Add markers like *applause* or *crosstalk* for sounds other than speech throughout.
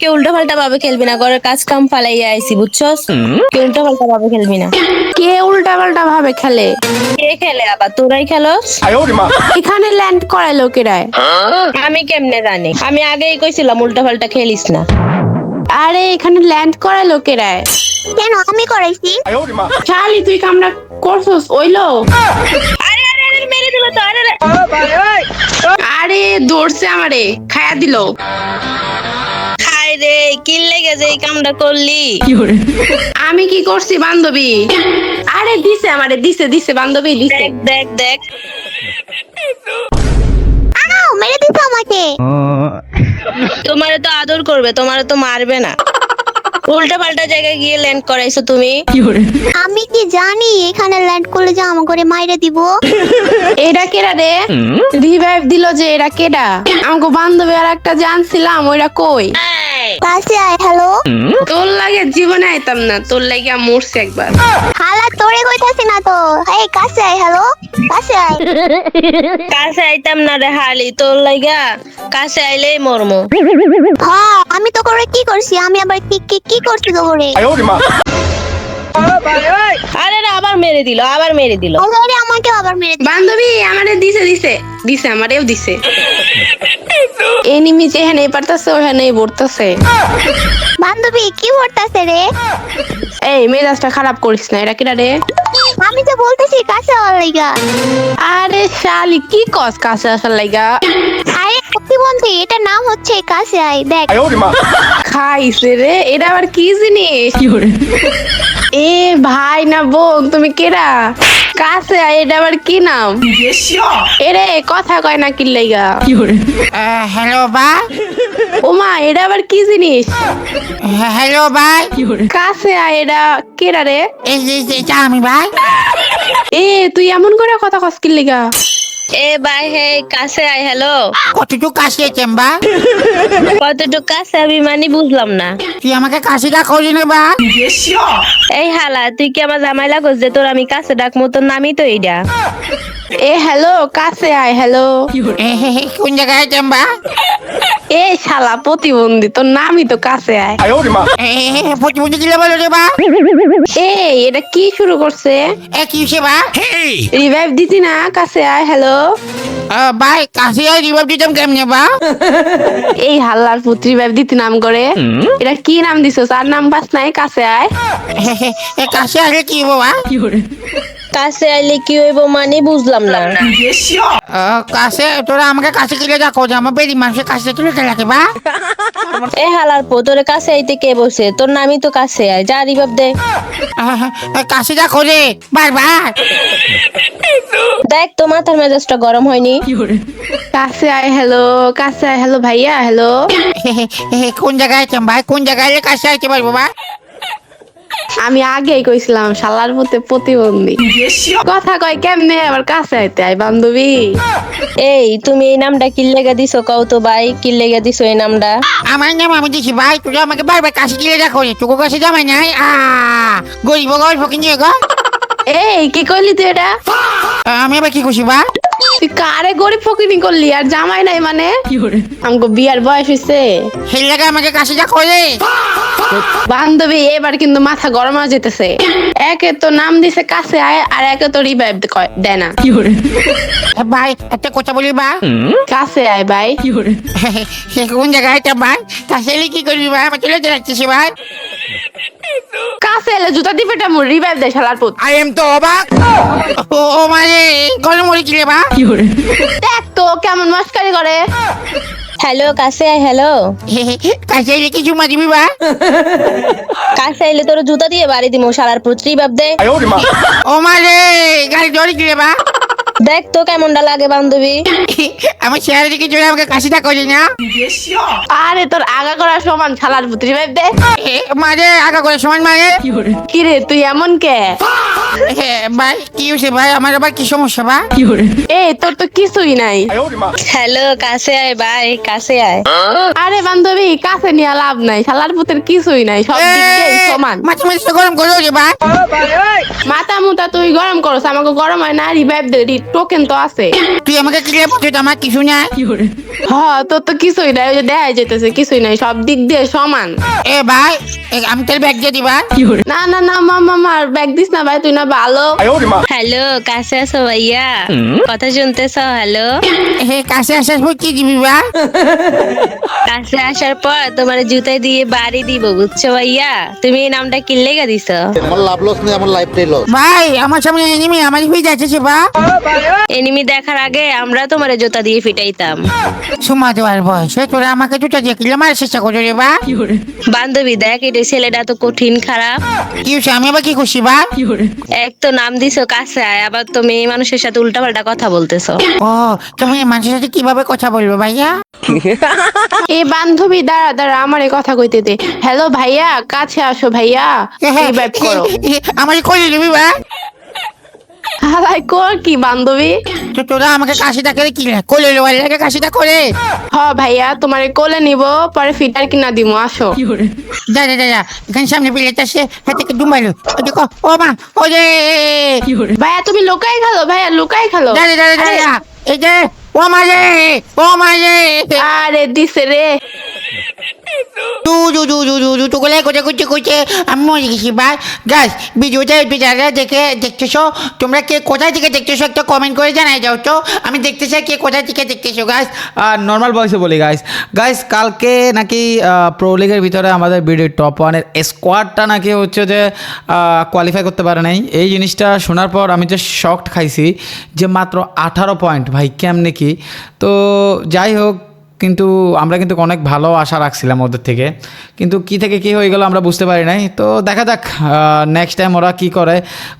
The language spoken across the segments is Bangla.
কেউ উল্টা পাল্টা ভাবে খেলবি না? ঘরের কাজ কাম ফালাইয়া আইছি বুঝছস? কেউ উল্টা পাল্টা ভাবে খেলবি না? কে উল্টা পাল্টা ভাবে খেলে? কে খেলে আবার? তোরাই খেলস? এখানে ল্যান্ড করে লোকেরায় আমি কেমনে জানি? আমি আগেই কইছিলাম উল্টা পাল্টা খেলিস না। আরে এখানে ল্যান্ড করে লোকেরায় কেন? আমি করাইছি। শালি তুই কামড়া করছস ওইলো আরে আরে আরে মেরে দিল তো আরে। আরে। দৌড়ছে আমারে খায়া দিল। কি লেগে যে এই কামটা করলি। আমি কি করছি বান্ধবী? আরে দিছে আমারে দিছে দিছে বান্ধবী দিছে। দেখ দেখ দেখ। আও মেরে দিছো আমাকে। তোমারে তো আদর করবে তোমারে তো মারবে না। উল্টা পাল্টা জায়গায় গিয়ে ল্যান্ড করাইছো তুমি। আমি কি জানি এখানে ল্যান্ড করলে যে আমার করে মাইরে দিব? এরা কেডা রে? রিভাইভ দিল যে এরা কেডা? আমাকে বান্ধবী আর একটা জানছিলাম ওইরা কই? কাছে আয় হ্যালো তোর লাগে জীবনে আইতাম না তোর লাগে মরছে একবার। হালা তোরে কইতাছি না তো। এই কাছে আয় হ্যালো কাছে আয়। *laughs* কাছে আইতাম না রে হালি তোর লাইগা কাছে আইলেই মরমো। হ্যাঁ আমি তো করে কি করছি? আমি আবার কি কি কি করছি তো করে আরে রে আবার মেরে দিল আবার মেরে দিল। আরে আমাকে আবার মেরে দিল। বান্ধবী আমারে দিছে দিছে দিছে আমারেও দিছে। এনিমি যেখানে পারতাছে ওখানে পড়তাছে বান্ধবী কি করতাছে রে? এই মেজাজটা খারাপ করিস না এটা কেডা রে? আমি তো বলতেছি কাছে আওয়ার লাইগা আরে শালি কি কস কাছে আসার লাগা? আরে সত্যি বলছি এটা নাম হচ্ছে কাছে আয় দেখ। খাইছে রে এটা আবার কি জিনিস? এ ভাই না বোন তুমি কেরা কাছে আয় এটা আবার কি নাম? এরে কথা কয় না কি লাইগা হ্যালো ভাই। ওমা এটা আবার কি জিনিস? হ্যালো ভাই। কাছে আয় এটা কেডা রে? এই আমি ভাই। এ তুই এমন করে কথা কস কি লিগা এ ভাই হে কাছে আয় হ্যালো। কতটুকু কাশি চেম্বা কতটুকু কাছে আমি মানে বুঝলাম না। তুই আমাকে কাশিটা করি না বা? এই হালা তুই কি আমার জামাই লাগস যে তোর আমি কাছে ডাক মতো নামই তো এইডা? এ হ্যালো কাছে আয় হ্যালো। কোন জায়গায় চেম্বা এ শালা প্রতিবন্ধী তোর নামই তো কাছে আয়। প্রতিবন্ধী দিলে বলো রে বা এই এটা কি শুরু করছে? এ কি সে রিভাইভ দিতি না কাছে আয় হ্যালো আহ, ভাই কাশি আর রিভাব দিতাম কেমনে বা এই হাল্লার পুত্র রিভাইভ দিতি নাম করে। এটা কি নাম দিছো? তার নাম পাস নাই কাছে আয়। এ কাশি আসলে কি হব বা কাছে আইলে কি হইব মানে বুঝলাম না। কাছে তোরা আমাকে কাছে কিনে দেখো যে আমার বেরি মানুষের কাছে তুলে রাখে বা? এ হালার পো তোর কাছে আইতে কে বসে তোর নামই তো কাছে আয় যা রিবাব দে। কাশি দেখো রে বারবার। দেখ তো মাথার মেজাজটা গরম হয়নি। কাছে আয় হ্যালো কাছে আয় হ্যালো ভাইয়া হ্যালো। কোন জায়গায় আছেন ভাই? কোন জায়গায় কাছে আসতে পারব বা? আমি আগেই কইছিলাম শালার পুতে প্রতিবন্ধী। কথা কয় কেমনে আবার কাছে আইতে আয় বান্ধবী? এই তুমি এই নামটা কি লেগে দিছো কও তো ভাই কি লেগে দিছো এই নামটা? আমার নাম আমি দিছি ভাই তুই আমাকে বারবার কাশি কিনে দেখো রে তোকে কাছে জামাই নাই? আ গরিব গল্প কিনে গো। এই কি করলি তুই এটা? আমি আবার কি খুশি বা তুই কারে গরিব ফকিনি করলি? আর জামাই নাই মানে? আমাকে বিয়ার বয়স হয়েছে সেই লাগে আমাকে কাশি দেখো রে বান্ধবী এবার কিন্তু মাথা গরম হয়ে যেতেছে। একে তো নাম দিছে কাছে আয় আর একে তো রিভাইভ কয় দেয় না। ভাই একটা কথা বলি বা কাছে আয় ভাই। *laughs* সে কোন জায়গায় এটা ভাই? কাছে এলে কি করবি ভাই? আমার চলে যাচ্ছিস ভাই। কাছে এলে জুতা দিবে মুড়ি রিভাইভ দেয় শালার পুত। আই এম তো অবাক ও মানে মরে রে বা? দেখ তো কেমন মস্কারি করে। হ্যালো কাছে হ্যালো। কাছে এলে কিছু মারিবি বা? কাছে এলে তোর জুতা দিয়ে বাড়ি দিমো শালার পুত্রি রিবাব দে ও মানে গাড়ি কি রে বা? দেখ তো কেমনটা লাগে বান্ধবী। আমার দিকে চলে আমাকে কাশিটা করি না। আরে তোর আগা করার সমান শালার পুত রিভাইভ দে। এ, মানে আগা করে সমান মানে কিরে তুই এমন কে? ভাই কি হয়েছে ভাই? আমার আবার কি সমস্যা বা এই তোর তো কিছুই নাই। হ্যালো কাছে আয় ভাই কাছে আয়। আরে বান্ধবী কাছে নিয়ে লাভ নাই। শালার পুতের কিছুই নাই সব সমান। মাঝে মাঝে তো গরম করে রে ভাই। মাথা মুতা তুই গরম করছ আমাকে গরম হয় না রিভাইভ দে রি- টোকেন তো আছে। তুই আমাকে ক্লিয়ার বলছিস আমার কিছু নাই। হ তোর তো কিছুই নাই ওই যে যেতেছে কিছুই নাই সব দিক দিয়ে সমান। এ ভাই এ, আমি তোর ব্যাগ দিয়ে দিবা? না না না মামা মার ব্যাগ দিস না ভাই তুই না ভালো। হ্যালো কাছে আছো ভাইয়া? কথা শুনতেছ হ্যালো? হে কাছে আসার পর কি দিবি বা? কাছে আসার পর তোমার জুতাই দিয়ে বাড়ি দিব বুঝছ ভাইয়া? তুমি এই নামটা কি লেগে দিছ? আমার লাভ লস নেই আমার লাইফটাই লস ভাই আমার সামনে এনিমি আমার হয়ে যাচ্ছে বা। এনিমি দেখার আগে আমরা তোমার জুতা দিয়ে ফিটাইতাম। সুমা দেওয়ার বয়সে তোরা আমাকে দুটা দেখলে আমার চেষ্টা করছ রে বা। বান্ধবী দেখ এটা ছেলেটা তো কঠিন খারাপ। কি হচ্ছে আমি আবার কি করছি বা? এক তো নাম দিছো কাছে আয় আবার তুমি এই মানুষের সাথে উল্টাপাল্টা কথা বলতেছো। ও তুমি এই মানুষের সাথে কীভাবে কথা বলব ভাইয়া? *laughs* এই বান্ধবী দাঁড়া দাঁড়া আমার এই কথা কইতে দে। হ্যালো ভাইয়া কাছে আসো ভাইয়া। রিভাইভ করো। আমার করে দিবি বা? হালাই কর কি বান্ধবী? তো তোরা আমাকে কাশিটা করে কি? কোলে লোয়ার লাগে কাশিটা করে। হ ভাইয়া তোমারে কোলে নিব পরে ফিটার কিনা দিমু আসো। দাদা দাদা এখানে সামনে বিলেট আছে হাতে কে ডুবাইলো ও দেখো ও মা ও যে। ভাইয়া তুমি লুকাই খেলো ভাইয়া লুকাই খেলো। দাদা দাদা দাদা এই যে ও মা রে ও মা রে আরে দিছে রে। আমি গেছি ভাই দেখে দেখতেছো? তোমরা কে থেকে একটা কমেন্ট যাও আমি দেখতে চাই কে থেকে নর্মাল বলি গাইস গাইস কালকে নাকি প্রো লিগের ভিতরে আমাদের টপ ওয়ানের স্কোয়াডটা নাকি হচ্ছে যে কোয়ালিফাই করতে পারে নাই। এই জিনিসটা শোনার পর আমি যে শকড খাইছি যে মাত্র আঠারো পয়েন্ট ভাই, কেমনে কি? তো যাই হোক কিন্তু আমরা কিন্তু অনেক ভালো আশা রাখছিলাম ওদের থেকে। কিন্তু কি থেকে কি হয়ে গেল আমরা বুঝতে পারি নাই। তো দেখা যাক নেক্সট টাইম ওরা কি করে।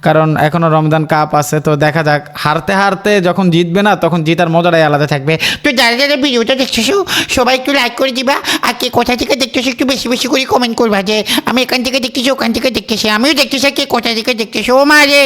কারণ এখনও রমজান কাপ আছে, তো দেখা যাক। হারতে হারতে যখন জিতবে না, তখন জিতার মজাটাই আলাদা থাকবে। তো যারা যারা ভিডিওটা দেখতেছো, সবাই একটু লাইক করে দিবা। আর কে কোথা থেকে দেখতেছো, একটু বেশি বেশি করে কমেন্ট করবা যে, আমি এখান থেকে দেখতেছি, ওখান থেকে দেখতেছি। আমিও দেখতেছি কে কোথা থেকে দেখতেছো, ও মা রে